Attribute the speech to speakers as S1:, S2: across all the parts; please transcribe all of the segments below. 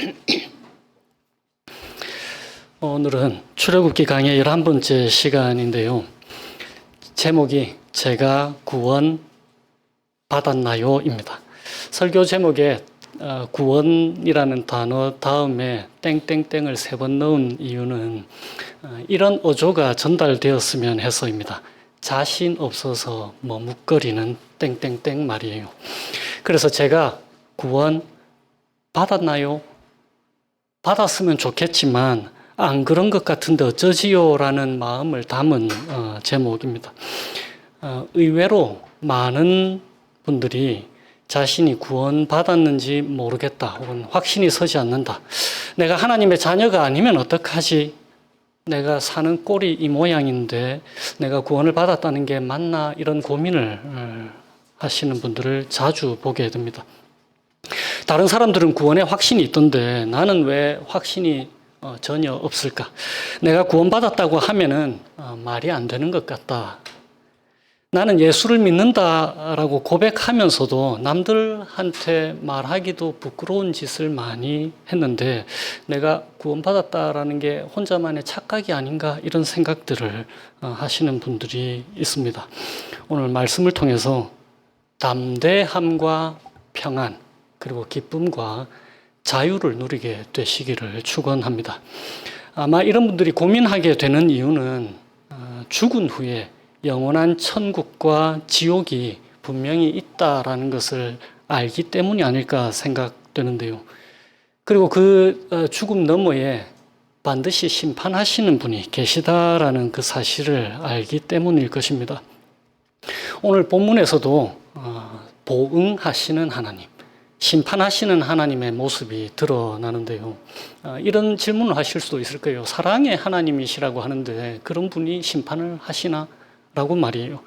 S1: 오늘은 출애굽기 강의 11번째 시간인데요. 제목이 제가 구원 받았나요입니다. 설교 제목에 어, 구원이라는 단어 다음에 땡땡땡을 세 번 넣은 이유는 어, 이런 어조가 전달되었으면 해서입니다. 자신 없어서 머뭇거리는 땡땡땡 말이에요. 그래서 제가 구원 받았나요? 받았으면 좋겠지만 안 그런 것 같은데 어쩌지요 라는 마음을 담은 어, 제목입니다. 어, 의외로 많은 분들이 자신이 구원받았는지 모르겠다 혹은 확신이 서지 않는다. 내가 하나님의 자녀가 아니면 어떡하지? 내가 사는 꼴이 이 모양인데 내가 구원을 받았다는 게 맞나? 이런 고민을 어, 하시는 분들을 자주 보게 됩니다. 다른 사람들은 구원에 확신이 있던데 나는 왜 확신이 어, 전혀 없을까? 내가 구원받았다고 하면은 어, 말이 안 되는 것 같다. 나는 예수를 믿는다라고 고백하면서도 남들한테 말하기도 부끄러운 짓을 많이 했는데 내가 구원받았다라는 게 혼자만의 착각이 아닌가 이런 생각들을 어, 하시는 분들이 있습니다. 오늘 말씀을 통해서 담대함과 평안 그리고 기쁨과 자유를 누리게 되시기를 축원합니다. 아마 이런 분들이 고민하게 되는 이유는 어, 죽은 후에 영원한 천국과 지옥이 분명히 있다라는 것을 알기 때문이 아닐까 생각되는데요. 그리고 그 어, 죽음 너머에 반드시 심판하시는 분이 계시다라는 그 사실을 알기 때문일 것입니다. 오늘 본문에서도 어, 보응하시는 하나님, 심판하시는 하나님의 모습이 드러나는데요. 어, 이런 질문을 하실 수도 있을 거예요. 사랑의 하나님이시라고 하는데 그런 분이 심판을 하시나? 라고 말이에요.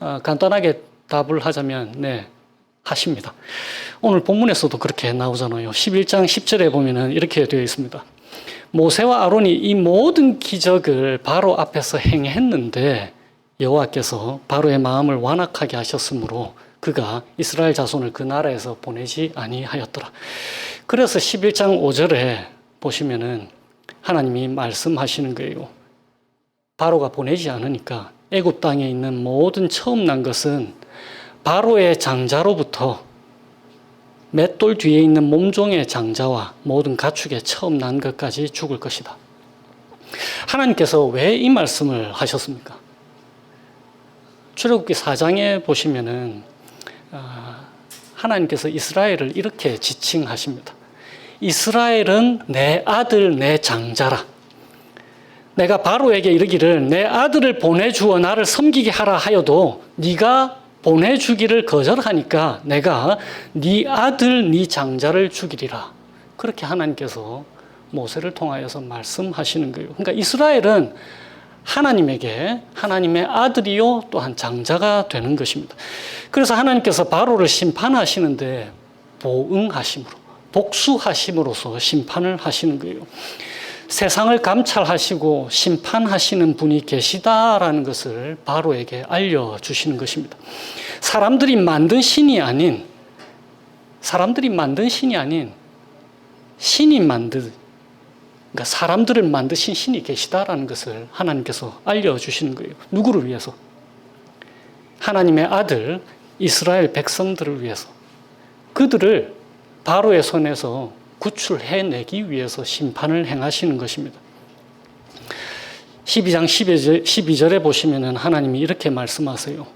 S1: 어, 간단하게 답을 하자면, 네, 하십니다. 오늘 본문에서도 그렇게 나오잖아요. 11장 10절에 보면은 이렇게 되어 있습니다. 모세와 아론이 이 모든 기적을 바로 앞에서 행했는데 여호와께서 바로의 마음을 완악하게 하셨으므로 그가 이스라엘 자손을 그 나라에서 보내지 아니하였더라. 그래서 11장 5절에 보시면은 하나님이 말씀하시는 거예요. 바로가 보내지 않으니까 애굽 땅에 있는 모든 처음 난 것은 바로의 장자로부터 맷돌 뒤에 있는 몸종의 장자와 모든 가축의 처음 난 것까지 죽을 것이다. 하나님께서 왜 이 말씀을 하셨습니까? 출애굽기 4장에 보시면은 아, 하나님께서 이스라엘을 이렇게 지칭하십니다. 이스라엘은 내 아들 내 장자라. 내가 바로에게 이르기를 내 아들을 보내주어 나를 섬기게 하라 하여도 네가 보내주기를 거절하니까 내가 네 아들 네 장자를 죽이리라. 그렇게 하나님께서 모세를 통하여서 말씀하시는 거예요. 그러니까 이스라엘은 하나님에게 하나님의 아들이요 또한 장자가 되는 것입니다. 그래서 하나님께서 바로를 심판하시는데 보응하심으로 복수하심으로써 심판을 하시는 거예요. 세상을 감찰하시고 심판하시는 분이 계시다라는 것을 바로에게 알려주시는 것입니다. 사람들이 만든 신이 아닌, 사람들이 만든 신이 아닌, 신이 만든, 그러니까 사람들을 만드신 신이 계시다라는 것을 하나님께서 알려주시는 거예요. 누구를 위해서? 하나님의 아들, 이스라엘 백성들을 위해서. 그들을 바로의 손에서 구출해내기 위해서 심판을 행하시는 것입니다. 12장 12절 에 보시면 하나님이 이렇게 말씀하세요.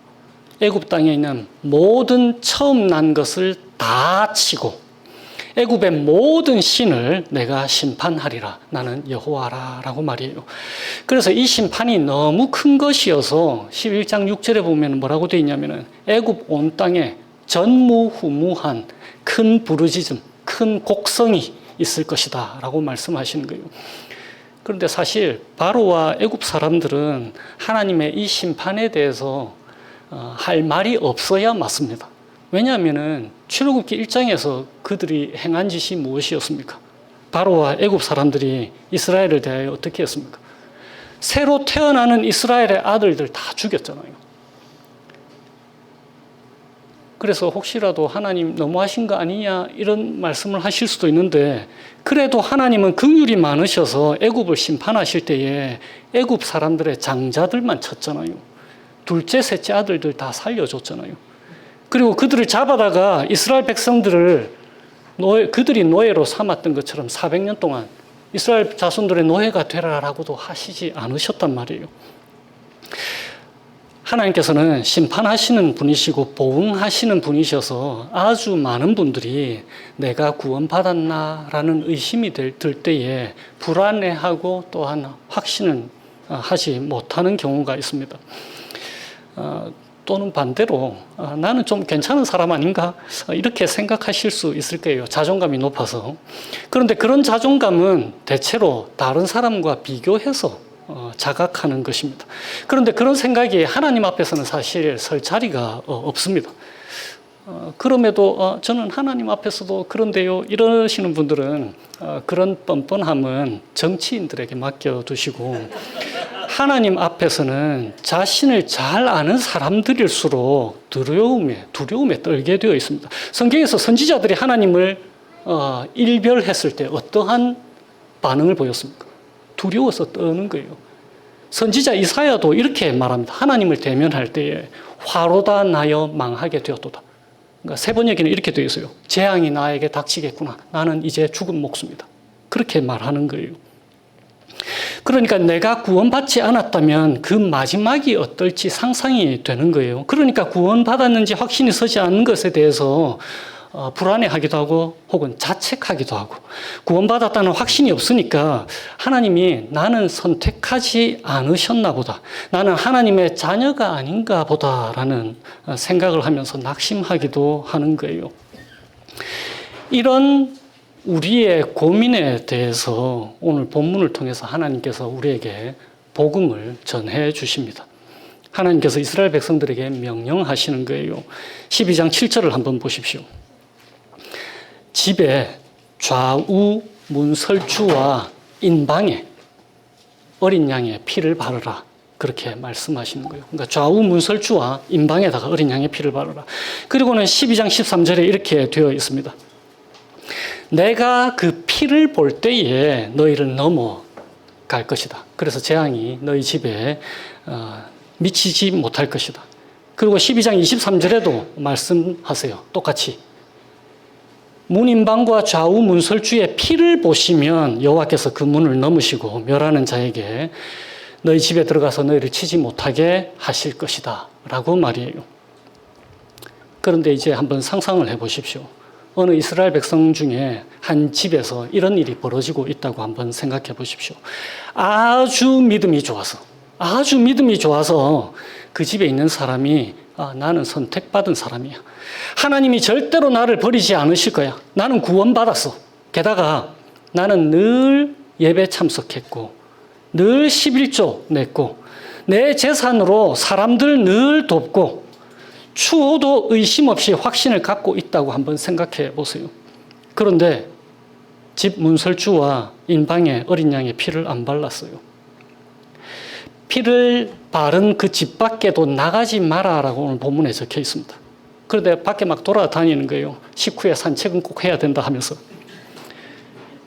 S1: 애굽 땅에 있는 모든 처음 난 것을 다 치고 애굽의 모든 신을 내가 심판하리라. 나는 여호와라 라고 말이에요. 그래서 이 심판이 너무 큰 것이어서 11장 6절에 보면 뭐라고 되어 있냐면은 애굽 온 땅에 전무후무한 큰 부르짖음 큰 곡성이 있을 것이다 라고 말씀하시는 거예요. 그런데 사실 바로와 애굽 사람들은 하나님의 이 심판에 대해서 어, 할 말이 없어야 맞습니다. 왜냐하면은 출애굽기 1장에서 그들이 행한 짓이 무엇이었습니까? 바로와 애굽 사람들이 이스라엘을 대하여 어떻게 했습니까? 새로 태어나는 이스라엘의 아들들 다 죽였잖아요. 그래서 혹시라도 하나님 너무하신 거 아니냐 이런 말씀을 하실 수도 있는데 그래도 하나님은 긍휼이 많으셔서 애굽을 심판하실 때에 애굽 사람들의 장자들만 쳤잖아요. 둘째, 셋째 아들들 다 살려줬잖아요. 그리고 그들을 잡아다가 이스라엘 백성들을 노예, 그들이 노예로 삼았던 것처럼 400년 동안 이스라엘 자손들의 노예가 되라라고도 하시지 않으셨단 말이에요. 하나님께서는 심판하시는 분이시고 보응하시는 분이셔서 아주 많은 분들이 내가 구원받았나라는 의심이 들, 들 때에 불안해하고 또한 확신을 어, 하지 못하는 경우가 있습니다. 어, 또는 반대로 어, 나는 좀 괜찮은 사람 아닌가 어, 이렇게 생각하실 수 있을 거예요. 자존감이 높아서. 그런데 그런 자존감은 대체로 다른 사람과 비교해서 어, 자각하는 것입니다. 그런데 그런 생각이 하나님 앞에서는 사실 설 자리가 어, 없습니다. 어, 그럼에도 어, 저는 하나님 앞에서도 그런데요 이러시는 분들은 어, 그런 뻔뻔함은 정치인들에게 맡겨두시고 하나님 앞에서는 자신을 잘 아는 사람들일수록 두려움에 두려움에 떨게 되어 있습니다. 성경에서 선지자들이 하나님을 어, 일별했을 때 어떠한 반응을 보였습니까? 두려워서 떠는 거예요. 선지자 이사야도 이렇게 말합니다. 하나님을 대면할 때에 화로다 나여 망하게 되었도다. 그러니까 세 번역에는 이렇게 되어 있어요. 재앙이 나에게 닥치겠구나. 나는 이제 죽은 목숨이다. 그렇게 말하는 거예요. 그러니까 내가 구원받지 않았다면 그 마지막이 어떨지 상상이 되는 거예요. 그러니까 구원받았는지 확신이 서지 않는 것에 대해서 어, 불안해하기도 하고 혹은 자책하기도 하고 구원받았다는 확신이 없으니까 하나님이 나는 선택하지 않으셨나 보다. 나는 하나님의 자녀가 아닌가 보다라는 어, 생각을 하면서 낙심하기도 하는 거예요. 이런 우리의 고민에 대해서 오늘 본문을 통해서 하나님께서 우리에게 복음을 전해 주십니다. 하나님께서 이스라엘 백성들에게 명령하시는 거예요. 12장 7절을 한번 보십시오. 집에 좌우 문설주와 인방에 어린 양의 피를 바르라. 그렇게 말씀하시는 거예요. 그러니까 좌우 문설주와 인방에다가 어린 양의 피를 바르라. 그리고는 12장 13절에 이렇게 되어 있습니다. 내가 그 피를 볼 때에 너희를 넘어갈 것이다. 그래서 재앙이 너희 집에 어, 미치지 못할 것이다. 그리고 12장 23절에도 말씀하세요. 똑같이. 문인방과 좌우 문 설주의 피를 보시면 여호와께서 그 문을 넘으시고 멸하는 자에게 너희 집에 들어가서 너희를 치지 못하게 하실 것이다. 라고 말이에요. 그런데 이제 한번 상상을 해 보십시오. 어느 이스라엘 백성 중에 한 집에서 이런 일이 벌어지고 있다고 한번 생각해 보십시오. 아주 믿음이 좋아서, 아주 믿음이 좋아서 그 집에 있는 사람이 아, 나는 선택받은 사람이야. 하나님이 절대로 나를 버리지 않으실 거야. 나는 구원받았어. 게다가 나는 늘 예배 참석했고, 늘 11조 냈고, 내 재산으로 사람들 늘 돕고, 추호도 의심 없이 확신을 갖고 있다고 한번 생각해 보세요. 그런데 집 문설주와 인방에 어린 양의 피를 안 발랐어요. 피를 바른 그 집 밖에도 나가지 마라라고 오늘 본문에 적혀 있습니다. 그런데 밖에 막 돌아다니는 거예요. 식후에 산책은 꼭 해야 된다 하면서.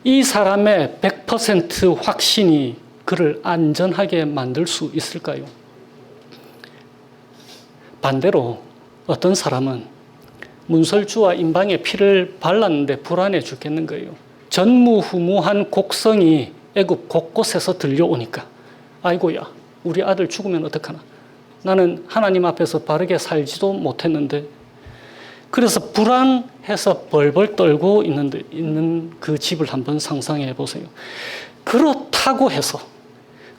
S1: 이 사람의 100% 확신이 그를 안전하게 만들 수 있을까요? 반대로 어떤 사람은 문설주와 인방에 피를 발랐는데 불안해 죽겠는 거예요. 전무후무한 곡성이 애굽 곳곳에서 들려오니까 아이고야 우리 아들 죽으면 어떡하나 나는 하나님 앞에서 바르게 살지도 못했는데 그래서 불안해서 벌벌 떨고 있는, 있는 그 집을 한번 상상해 보세요. 그렇다고 해서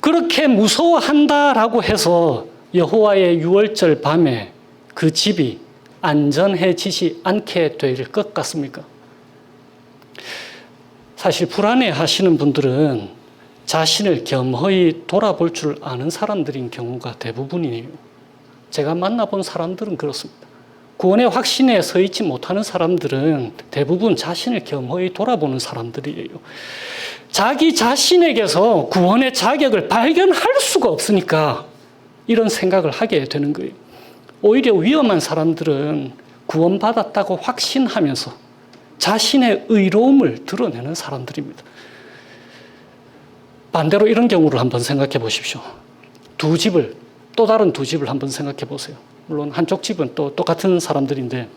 S1: 그렇게 무서워한다라고 해서 여호와의 유월절 밤에 그 집이 안전해지지 않게 될 것 같습니까? 사실 불안해 하시는 분들은 자신을 겸허히 돌아볼 줄 아는 사람들인 경우가 대부분이에요. 제가 만나본 사람들은 그렇습니다. 구원의 확신에 서 있지 못하는 사람들은 대부분 자신을 겸허히 돌아보는 사람들이에요. 자기 자신에게서 구원의 자격을 발견할 수가 없으니까 이런 생각을 하게 되는 거예요. 오히려 위험한 사람들은 구원받았다고 확신하면서 자신의 의로움을 드러내는 사람들입니다. 반대로 이런 경우를 한번 생각해 보십시오. 두 집을, 또 다른 두 집을 한번 생각해 보세요. 물론 한쪽 집은 또 똑같은 사람들인데,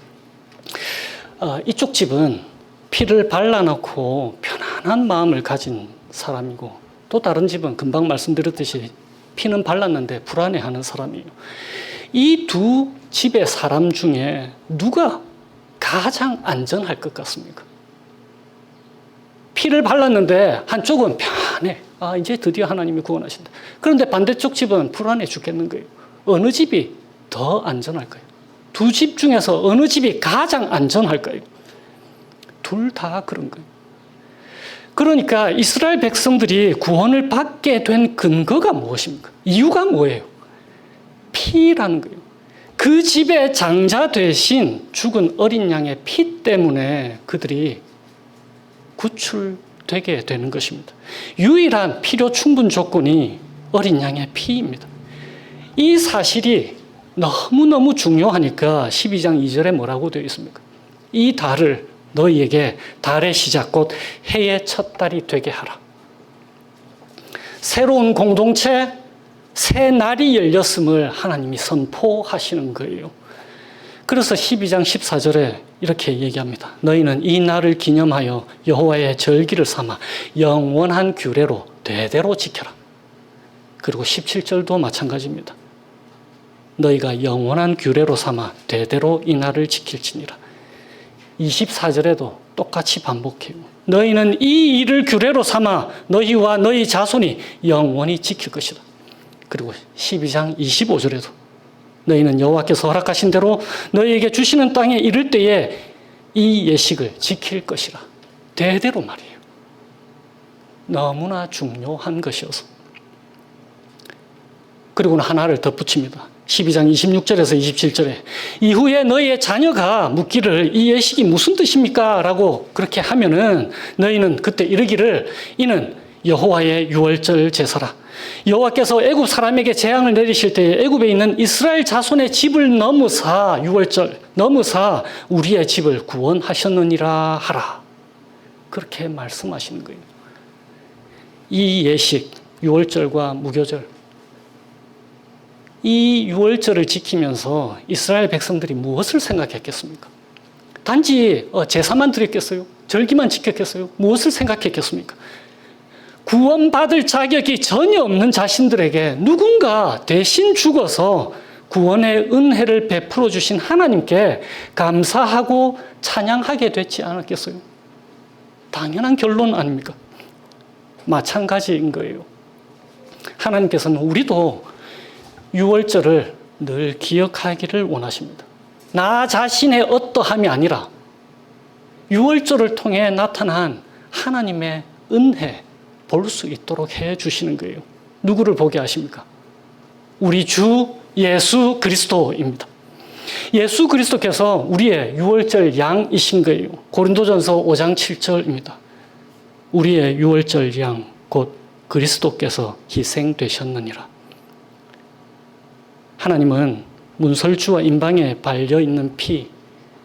S1: 어, 이쪽 집은 피를 발라놓고 편안한 마음을 가진 사람이고, 또 다른 집은 금방 말씀드렸듯이 피는 발랐는데 불안해하는 사람이에요. 이 두 집의 사람 중에 누가 가장 안전할 것 같습니까? 피를 발랐는데 한쪽은 편해. 아, 이제 드디어 하나님이 구원하신다. 그런데 반대쪽 집은 불안해 죽겠는 거예요. 어느 집이 더 안전할까요? 두 집 중에서 어느 집이 가장 안전할까요? 둘 다 그런 거예요. 그러니까 이스라엘 백성들이 구원을 받게 된 근거가 무엇입니까? 이유가 뭐예요? 피라는 거예요. 그 집의 장자 대신 죽은 어린 양의 피 때문에 그들이 구출되게 되는 것입니다. 유일한 필요 충분 조건이 어린 양의 피입니다. 이 사실이 너무너무 중요하니까 12장 2절에 뭐라고 되어 있습니까? 이 달을 너희에게 달의 시작 곧 해의 첫 달이 되게 하라. 새로운 공동체, 새 날이 열렸음을 하나님이 선포하시는 거예요. 그래서 12장 14절에 이렇게 얘기합니다. 너희는 이 날을 기념하여 여호와의 절기를 삼아 영원한 규례로 대대로 지켜라. 그리고 17절도 마찬가지입니다. 너희가 영원한 규례로 삼아 대대로 이 날을 지킬지니라. 24절에도 똑같이 반복해요. 너희는 이 일을 규례로 삼아 너희와 너희 자손이 영원히 지킬 것이다. 그리고 12장 25절에도 너희는 여호와께서 허락하신 대로 너희에게 주시는 땅에 이를 때에 이 예식을 지킬 것이라. 대대로 말이에요. 너무나 중요한 것이어서. 그리고는 하나를 덧붙입니다. 12장 26절에서 27절에 이후에 너희의 자녀가 묻기를 이 예식이 무슨 뜻입니까? 라고 그렇게 하면은 너희는 그때 이르기를 이는 여호와의 유월절 제사라. 여호와께서 애굽 사람에게 재앙을 내리실 때에 애굽에 있는 이스라엘 자손의 집을 넘으사 유월절 넘으사 우리의 집을 구원하셨느니라 하라. 그렇게 말씀하시는 거예요. 이 예식 유월절과 무교절 이 유월절을 지키면서 이스라엘 백성들이 무엇을 생각했겠습니까? 단지 어, 제사만 드렸겠어요? 절기만 지켰겠어요? 무엇을 생각했겠습니까? 구원받을 자격이 전혀 없는 자신들에게 누군가 대신 죽어서 구원의 은혜를 베풀어 주신 하나님께 감사하고 찬양하게 됐지 않았겠어요? 당연한 결론 아닙니까? 마찬가지인 거예요. 하나님께서는 우리도 유월절을 늘 기억하기를 원하십니다. 나 자신의 어떠함이 아니라 유월절을 통해 나타난 하나님의 은혜 볼 수 있도록 해 주시는 거예요. 누구를 보게 하십니까? 우리 주 예수 그리스도입니다. 예수 그리스도께서 우리의 유월절 양이신 거예요. 고린도전서 5장 7절입니다. 우리의 유월절 양, 곧 그리스도께서 희생되셨느니라. 하나님은 문설주와 임방에 발려 있는 피,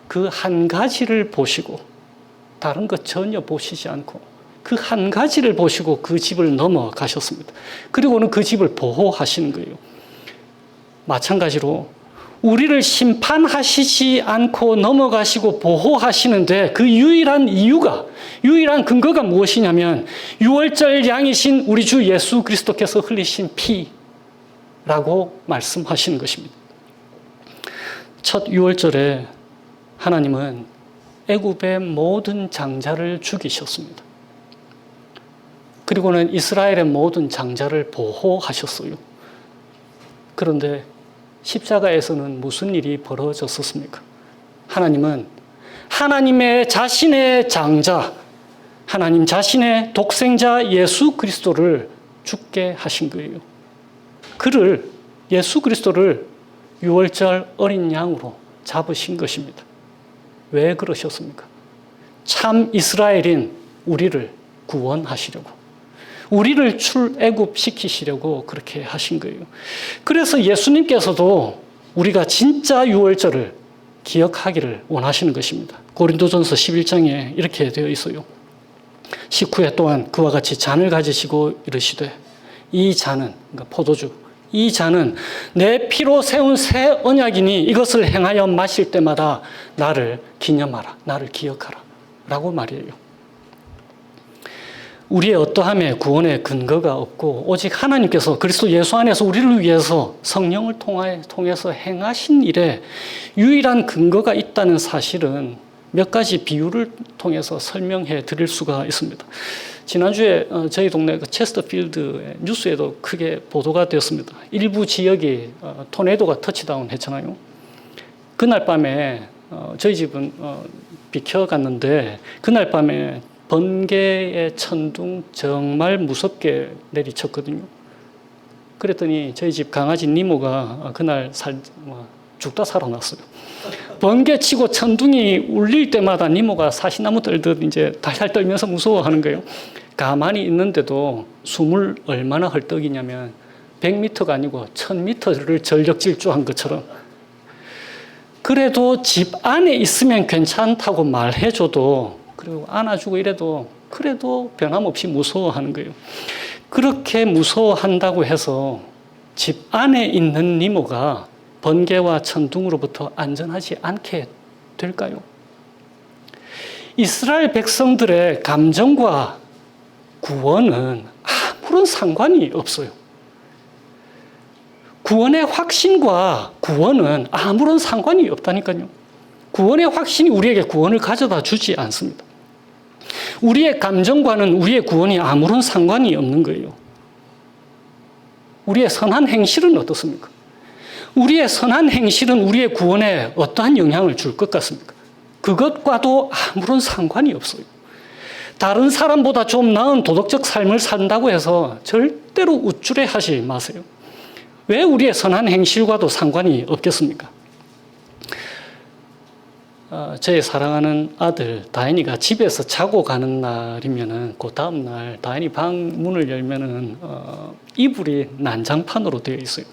S1: 그 한 가지를 보시고, 다른 것 전혀 보시지 않고, 그 한 가지를 보시고 그 집을 넘어가셨습니다. 그리고는 그 집을 보호하시는 거예요. 마찬가지로, 우리를 심판하시지 않고 넘어가시고 보호하시는데 그 유일한 이유가, 유일한 근거가 무엇이냐면, 유월절 양이신 우리 주 예수 그리스도께서 흘리신 피, 라고 말씀하시는 것입니다. 첫 6월절에 하나님은 애굽의 모든 장자를 죽이셨습니다. 그리고는 이스라엘의 모든 장자를 보호하셨어요. 그런데 십자가에서는 무슨 일이 벌어졌었습니까? 하나님은 하나님의 자신의 장자, 하나님 자신의 독생자 예수 그리스도를 죽게 하신 거예요. 그를 예수 그리스도를 유월절 어린 양으로 잡으신 것입니다. 왜 그러셨습니까? 참 이스라엘인 우리를 구원하시려고 우리를 출애굽 시키시려고 그렇게 하신 거예요. 그래서 예수님께서도 우리가 진짜 유월절을 기억하기를 원하시는 것입니다. 고린도전서 11장에 이렇게 되어 있어요. 식후에 또한 그와 같이 잔을 가지시고 이르시되 이 잔은 그러니까 포도주 이 잔은 내 피로 세운 새 언약이니 이것을 행하여 마실 때마다 나를 기념하라 나를 기억하라 라고 말이에요. 우리의 어떠함에 구원의 근거가 없고 오직 하나님께서 그리스도 예수 안에서 우리를 위해서 성령을 통해서 행하신 일에 유일한 근거가 있다는 사실은 몇 가지 비유를 통해서 설명해 드릴 수가 있습니다. 지난주에 어, 저희 동네 그 체스터필드 뉴스에도 크게 보도가 되었습니다. 일부 지역이 어, 토네이도가 터치다운 했잖아요. 그날 밤에 어, 저희 집은 비켜갔는데 그날 밤에 번개의 천둥 정말 무섭게 내리쳤거든요. 그랬더니 저희 집 강아지 니모가 그날 살, 뭐, 죽다 살아났어요. 번개 치고 천둥이 울릴 때마다 니모가 사시나무 떨듯 이제 달달 떨면서 무서워하는 거예요. 가만히 있는데도 숨을 얼마나 헐떡이냐면 100m가 아니고 1000m를 전력 질주한 것처럼 그래도 집 안에 있으면 괜찮다고 말해줘도 그리고 안아주고 이래도 그래도 변함없이 무서워하는 거예요. 그렇게 무서워한다고 해서 집 안에 있는 니모가 번개와 천둥으로부터 안전하지 않게 될까요? 이스라엘 백성들의 감정과 구원은 아무런 상관이 없어요. 구원의 확신과 구원은 아무런 상관이 없다니까요. 구원의 확신이 우리에게 구원을 가져다 주지 않습니다. 우리의 감정과는 우리의 구원이 아무런 상관이 없는 거예요. 우리의 선한 행실은 어떻습니까? 우리의 선한 행실은 우리의 구원에 어떠한 영향을 줄 것 같습니까? 그것과도 아무런 상관이 없어요. 다른 사람보다 좀 나은 도덕적 삶을 산다고 해서 절대로 우쭐해 하지 마세요. 왜 우리의 선한 행실과도 상관이 없겠습니까? 어, 제 사랑하는 아들 다인이가 집에서 자고 가는 날이면은 그 다음 날 다인이 방 문을 열면은 어, 이불이 난장판으로 되어 있어요.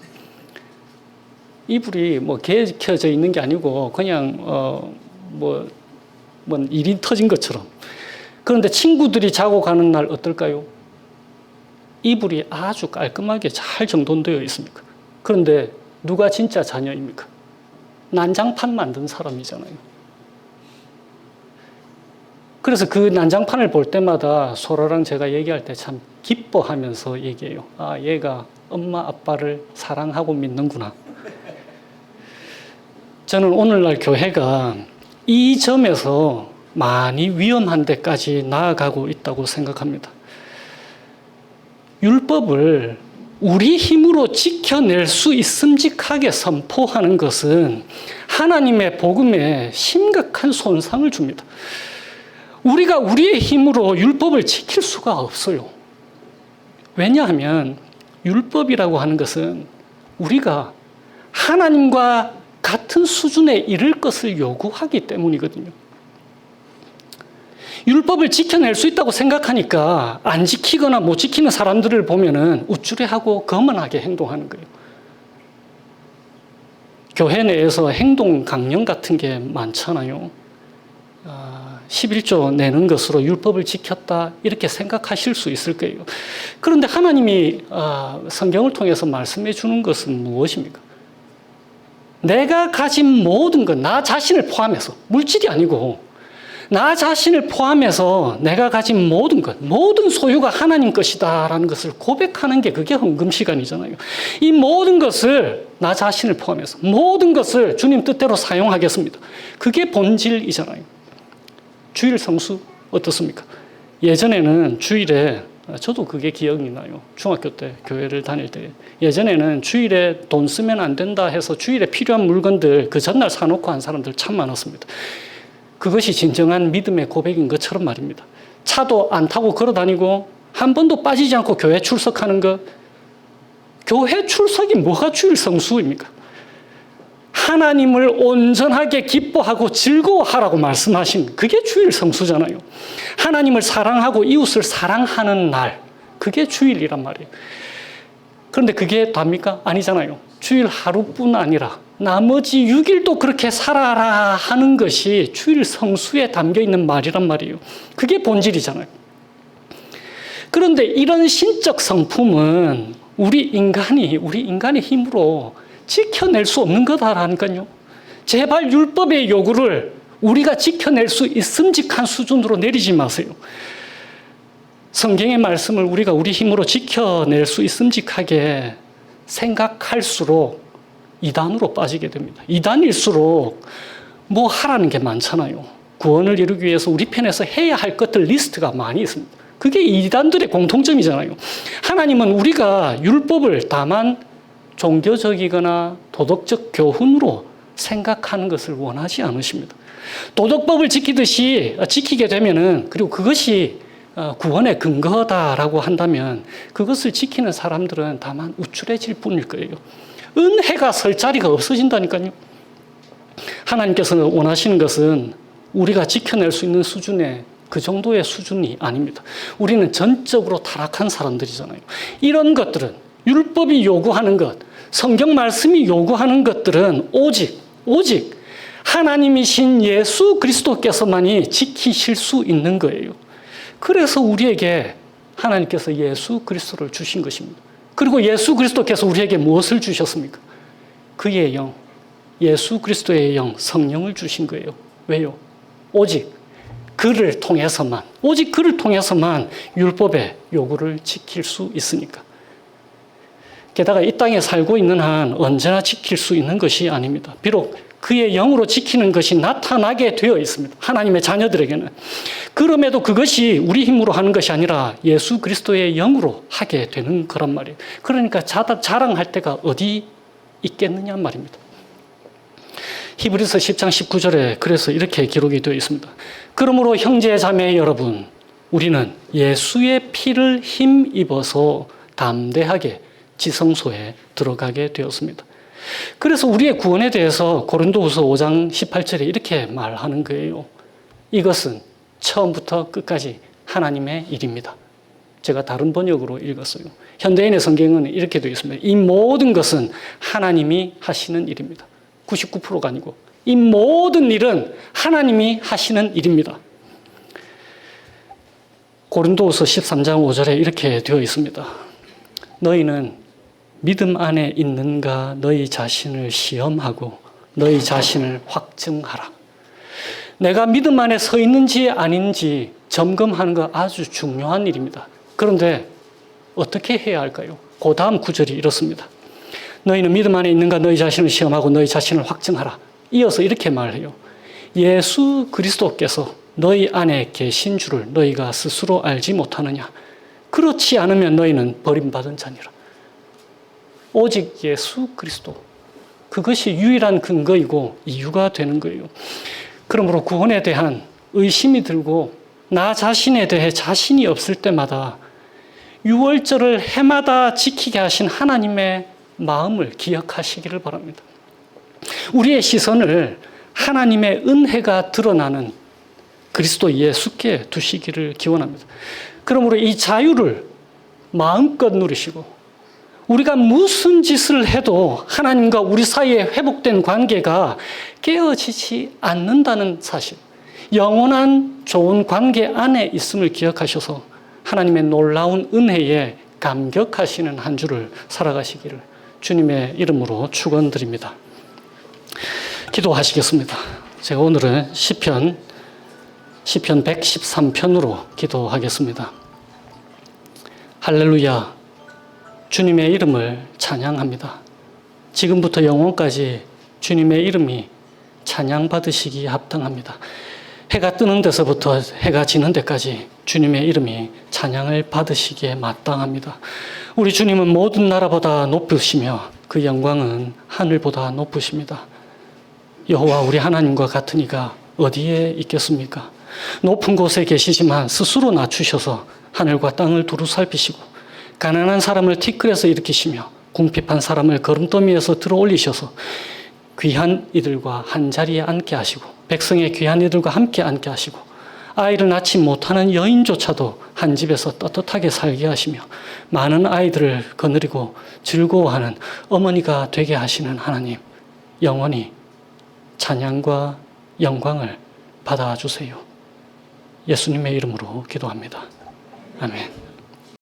S1: 이불이 뭐 개켜져 있는 게 아니고 그냥 어뭐 뭐 일이 터진 것처럼. 그런데 친구들이 자고 가는 날 어떨까요? 이불이 아주 깔끔하게 잘 정돈되어 있습니까? 그런데 누가 진짜 자녀입니까? 난장판 만든 사람이잖아요. 그래서 그 난장판을 볼 때마다 소라랑 제가 얘기할 때 참 기뻐하면서 얘기해요. 아, 얘가 엄마 아빠를 사랑하고 믿는구나. 저는 오늘날 교회가 이 점에서 많이 위험한 데까지 나아가고 있다고 생각합니다. 율법을 우리 힘으로 지켜낼 수 있음직하게 선포하는 것은 하나님의 복음에 심각한 손상을 줍니다. 우리가 우리의 힘으로 율법을 지킬 수가 없어요. 왜냐하면 율법이라고 하는 것은 우리가 하나님과 같은 수준에 이를 것을 요구하기 때문이거든요. 율법을 지켜낼 수 있다고 생각하니까 안 지키거나 못 지키는 사람들을 보면은 우쭐해하고 거만하게 행동하는 거예요. 교회 내에서 행동 강령 같은 게 많잖아요. 11조 내는 것으로 율법을 지켰다 이렇게 생각하실 수 있을 거예요. 그런데 하나님이 아, 성경을 통해서 말씀해 주는 것은 무엇입니까? 내가 가진 모든 것, 나 자신을 포함해서 물질이 아니고 나 자신을 포함해서 내가 가진 모든 것, 모든 소유가 하나님 것이다라는 것을 고백하는 게 그게 헌금 시간이잖아요. 이 모든 것을 나 자신을 포함해서 모든 것을 주님 뜻대로 사용하겠습니다. 그게 본질이잖아요. 주일 성수 어떻습니까? 예전에는 주일에 저도 그게 기억이 나요. 중학교 때 교회를 다닐 때 예전에는 주일에 돈 쓰면 안 된다 해서 주일에 필요한 물건들 그 전날 사놓고 한 사람들 참 많았습니다. 그것이 진정한 믿음의 고백인 것처럼 말입니다. 차도 안 타고 걸어 다니고 한 번도 빠지지 않고 교회 출석하는 것. 교회 출석이 뭐가 주일 성수입니까? 하나님을 온전하게 기뻐하고 즐거워하라고 말씀하신 그게 주일 성수잖아요. 하나님을 사랑하고 이웃을 사랑하는 날. 그게 주일이란 말이에요. 그런데 그게 답니까? 아니잖아요. 주일 하루뿐 아니라 나머지 6일도 그렇게 살아라 하는 것이 주일 성수에 담겨 있는 말이란 말이에요. 그게 본질이잖아요. 그런데 이런 신적 성품은 우리 인간이, 우리 인간의 힘으로 지켜낼 수 없는 거다라니까요. 제발 율법의 요구를 우리가 지켜낼 수 있음직한 수준으로 내리지 마세요. 성경의 말씀을 우리가 우리 힘으로 지켜낼 수 있음직하게 생각할수록 이단으로 빠지게 됩니다. 이단일수록 뭐 하라는 게 많잖아요. 구원을 이루기 위해서 우리 편에서 해야 할 것들 리스트가 많이 있습니다. 그게 이단들의 공통점이잖아요. 하나님은 우리가 율법을 다만 종교적이거나 도덕적 교훈으로 생각하는 것을 원하지 않으십니다. 도덕법을 지키듯이 지키게 되면은 그리고 그것이 어, 구원의 근거다라고 한다면 그것을 지키는 사람들은 다만 우쭐해질 뿐일 거예요. 은혜가 설 자리가 없어진다니까요. 하나님께서는 원하시는 것은 우리가 지켜낼 수 있는 수준의 그 정도의 수준이 아닙니다. 우리는 전적으로 타락한 사람들이잖아요. 이런 것들은 율법이 요구하는 것, 성경 말씀이 요구하는 것들은 오직, 오직 하나님이신 예수 그리스도께서만이 지키실 수 있는 거예요. 그래서 우리에게 하나님께서 예수 그리스도를 주신 것입니다. 그리고 예수 그리스도께서 우리에게 무엇을 주셨습니까? 그의 영, 예수 그리스도의 영, 성령을 주신 거예요. 왜요? 오직 그를 통해서만, 오직 그를 통해서만 율법의 요구를 지킬 수 있으니까. 게다가 이 땅에 살고 있는 한 언제나 지킬 수 있는 것이 아닙니다. 비록 그의 영으로 지키는 것이 나타나게 되어 있습니다. 하나님의 자녀들에게는. 그럼에도 그것이 우리 힘으로 하는 것이 아니라 예수 그리스도의 영으로 하게 되는 거란 말이에요. 그러니까 자랑할 때가 어디 있겠느냐 말입니다. 히브리서 10장 19절에 그래서 이렇게 기록이 되어 있습니다. 그러므로 형제 자매 여러분, 우리는 예수의 피를 힘입어서 담대하게 지성소에 들어가게 되었습니다. 그래서 우리의 구원에 대해서 고린도후서 5장 18절에 이렇게 말하는 거예요. 이것은 처음부터 끝까지 하나님의 일입니다. 제가 다른 번역으로 읽었어요. 현대인의 성경은 이렇게 되어 있습니다. 이 모든 것은 하나님이 하시는 일입니다. 99%가 아니고 이 모든 일은 하나님이 하시는 일입니다. 고린도후서 13장 5절에 이렇게 되어 있습니다. 너희는 믿음 안에 있는가 너희 자신을 시험하고 너희 자신을 확증하라. 내가 믿음 안에 서 있는지 아닌지 점검하는 거 아주 중요한 일입니다. 그런데 어떻게 해야 할까요? 그 다음 구절이 이렇습니다. 너희는 믿음 안에 있는가 너희 자신을 시험하고 너희 자신을 확증하라. 이어서 이렇게 말해요. 예수 그리스도께서 너희 안에 계신 줄을 너희가 스스로 알지 못하느냐. 그렇지 않으면 너희는 버림받은 자니라. 오직 예수 그리스도. 그것이 유일한 근거이고 이유가 되는 거예요. 그러므로 구원에 대한 의심이 들고 나 자신에 대해 자신이 없을 때마다 유월절을 해마다 지키게 하신 하나님의 마음을 기억하시기를 바랍니다. 우리의 시선을 하나님의 은혜가 드러나는 그리스도 예수께 두시기를 기원합니다. 그러므로 이 자유를 마음껏 누리시고 우리가 무슨 짓을 해도 하나님과 우리 사이에 회복된 관계가 깨어지지 않는다는 사실. 영원한 좋은 관계 안에 있음을 기억하셔서 하나님의 놀라운 은혜에 감격하시는 한 주를 살아가시기를 주님의 이름으로 축원드립니다. 기도하시겠습니다. 제가 오늘은 시편 시편 113편으로 기도하겠습니다. 할렐루야 주님의 이름을 찬양합니다. 지금부터 영원까지 주님의 이름이 찬양받으시기 합당합니다. 해가 뜨는 데서부터 해가 지는 데까지 주님의 이름이 찬양을 받으시기에 마땅합니다. 우리 주님은 모든 나라보다 높으시며 그 영광은 하늘보다 높으십니다. 여호와 우리 하나님과 같은 이가 어디에 있겠습니까? 높은 곳에 계시지만 스스로 낮추셔서 하늘과 땅을 두루 살피시고 가난한 사람을 티끌에서 일으키시며 궁핍한 사람을 걸음더미에서 들어 올리셔서 귀한 이들과 한 자리에 앉게 하시고 백성의 귀한 이들과 함께 앉게 하시고 아이를 낳지 못하는 여인조차도 한 집에서 떳떳하게 살게 하시며 많은 아이들을 거느리고 즐거워하는 어머니가 되게 하시는 하나님 영원히 찬양과 영광을 받아 주세요. 예수님의 이름으로 기도합니다. 아멘.